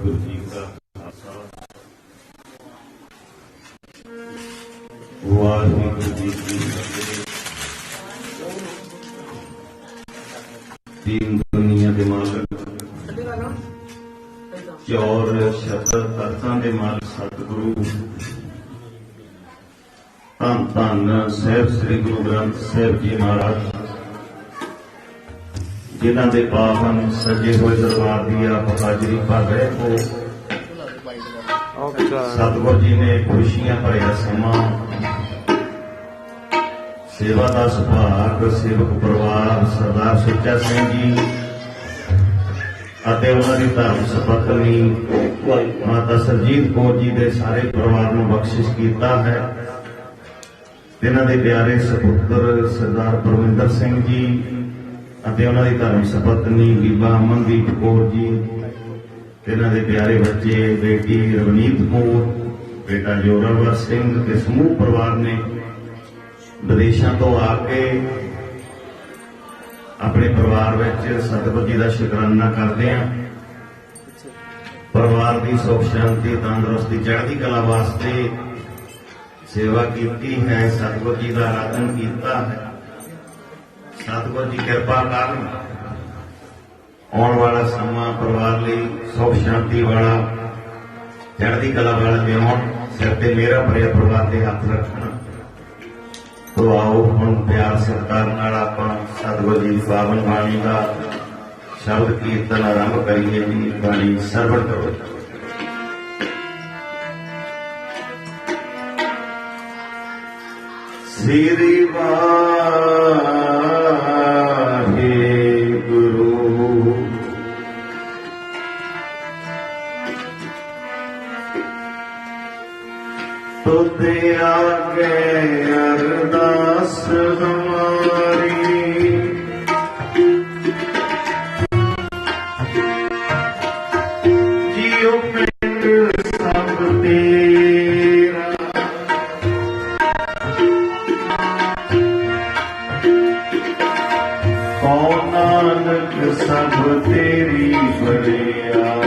ਵਾਹਿਗੁਰੂ ਜੀ ਕਾ ਖਾਲਸਾ ਵਾਹਿਗੁਰੂ ਜੀ ਕੀ ਫਤਿਹ ਦੀਨ ਦੁਨੀਆ ਦੇ ਮਾਲਕ ਚੌਰ ਸ਼ਤਰ ਤਖਤਾਂ ਦੇ ਮਾਲਕ ਸਤਿਗੁਰੂ ਧੰਨ ਧੰਨ ਸਾਹਿਬ ਸ੍ਰੀ ਗੁਰੂ ਗ੍ਰੰਥ ਸਾਹਿਬ ਜੀ ਮਹਾਰਾਜ। ਜਿਨ੍ਹਾਂ ਦੇ ਪਾਵਨ ਸਜੇ ਹੋਏ ਦਰਬਾਰ ਦੀ ਆਪ ਹਾਜ਼ਰੀ ਭਰ ਰਹੇ ਹੋ। ਸਤਿਗੁਰ ਜੀ ਨੇ ਖੁਸ਼ੀਆਂ ਭਰਿਆ ਸਮਾਂ। ਸੇਵਾ ਦਾ ਸੁਭਾਗ, ਸੇਵਕ ਪਰਿਵਾਰ ਸਰਦਾਰ ਸੁੱਚਾ ਸਿੰਘ ਜੀ ਅਤੇ ਉਹਨਾਂ ਦੀ ਧਰਮ ਸਪਤਨੀ ਮਾਤਾ ਸਰਜੀਤ ਕੌਰ ਜੀ ਦੇ ਸਾਰੇ ਪਰਿਵਾਰ ਨੂੰ ਬਖਸ਼ਿਸ਼ ਕੀਤਾ ਹੈ। ਇਹਨਾਂ ਦੇ ਪਿਆਰੇ ਸੁਪੁੱਤਰ ਸਰਦਾਰ ਪਰਵਿੰਦਰ ਸਿੰਘ ਜੀ ਅਤੇ ਉਹਨਾਂ ਦੀ ਧਰਮ ਸੁਪਤਨੀ ਬੀਬਾ ਅਮਨਦੀਪ ਕੌਰ ਜੀ ਤੇ ਇਹਨਾਂ ਦੇ ਪਿਆਰੇ ਬੱਚੇ, ਬੇਟੀ ਰਵਨੀਤ ਕੌਰ, ਬੇਟਾ ਜੋਰਾਵਰ ਸਿੰਘ ਤੇ ਸਮੂਹ ਪਰਿਵਾਰ ਨੇ ਵਿਦੇਸ਼ਾਂ ਤੋਂ ਆ ਕੇ ਆਪਣੇ ਪਰਿਵਾਰ ਵਿੱਚ ਸਤਿਗੁਰੂ ਜੀ ਦਾ ਸ਼ੁਕਰਾਨਾ ਕਰਦੇ ਆ। ਪਰਿਵਾਰ ਦੀ ਸੁਖ ਸ਼ਾਂਤੀ, ਤੰਦਰੁਸਤੀ, ਚੜ੍ਹਦੀ ਕਲਾ ਵਾਸਤੇ ਸੇਵਾ ਕੀਤੀ ਹੈ, ਸਤਿਗੁਰੂ ਜੀ ਦਾ ਆਰਾਧਨ ਕੀਤਾ ਹੈ। ਸਤਿਗੁਰੂ ਜੀ ਕਿਰਪਾ ਕਰਨ ਆਉਣ ਵਾਲਾ ਸਮਾਂ ਪਰਿਵਾਰ ਲਈ ਸੁਖ ਸ਼ਾਂਤੀ ਵਾਲਾ ਚੜ੍ਹਦੀ ਕਲਾ ਵਾਲਾ ਜਿਉਣ, ਸਿਰ ਤੇ ਮੇਰਾ ਭਰਿਆ ਪਰਿਵਾਰ ਦੇ ਹੱਥ ਰੱਖਣਾ। ਤੋ ਆਓ ਹੁਣ ਪਿਆਰ ਸਤਿਕਾਰ ਨਾਲ ਆਪਾਂ ਸਤਿਗੁਰੂ ਜੀ ਦੀ ਪਾਵਨ ਬਾਣੀ ਦਾ ਸ਼ਬਦ ਕੀਰਤਨ ਆਰੰਭ ਕਰੀਏ ਜੀ, ਬਾਣੀ ਸਰਵਣ ਕਰੋ। ਸ੍ਰੀ ਵਾਹਿਗੁਰੂ। ਤੁਦੇ ਆਗੇ ਅਰਦਾਸ ਹਮਾਰੀ। ਜੀਉ ਪਿੰਡ ਸਭ ਤੇਰਾ। ਕੋ ਨਾਨਕ ਸਭ ਤੇਰੀ ਬੜਿਆਈ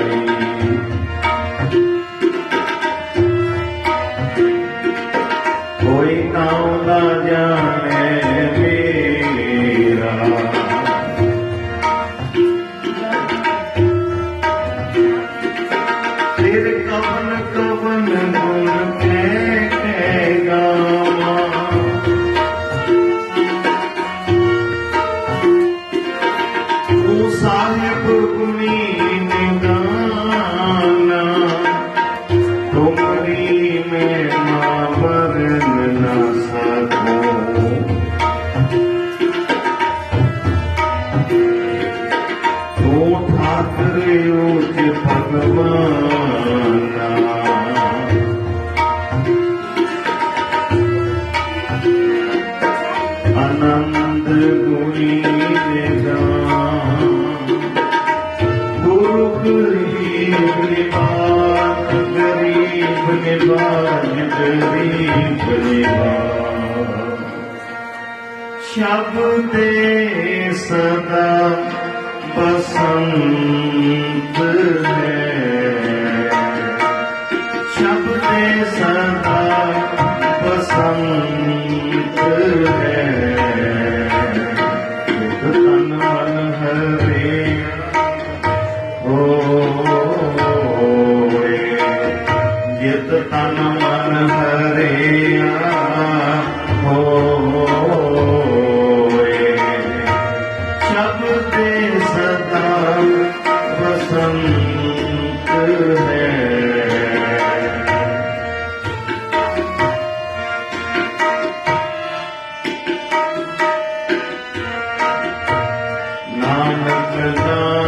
ਸ਼ਬਦੇ ਸਦਾ ਬਸੰਤ ਹੈ ਜਿਤ ਤਨ ਮਨ ਹਰਿਆ ਹੋਏ। ਸ਼ਬਦੇ ਸਦਾ ਬਸੰਤ ਹੈ। ਨਾਨਕ ਨਾਮ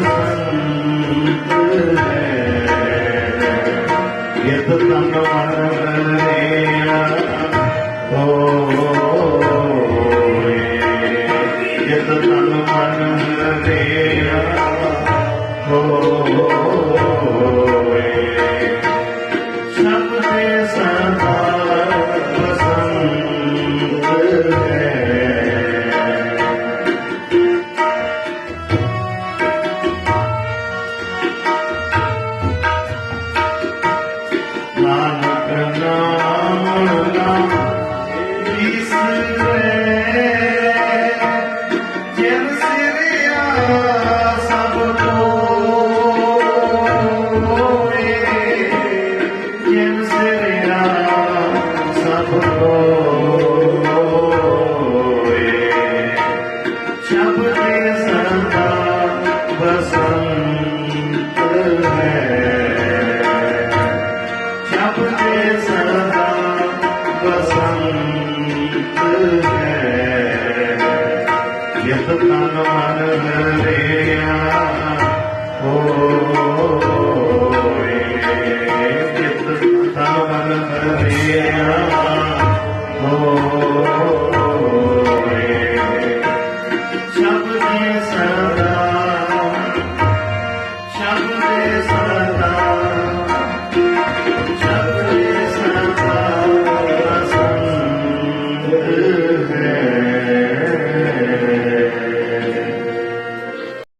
ਬਸੰਤ ਹੈ ਯਤ ਤਨ ਬਸੰਤ ਹੈ ਸ਼ਬਦ ਸਦਾ ਬਸੰਤ Jesus.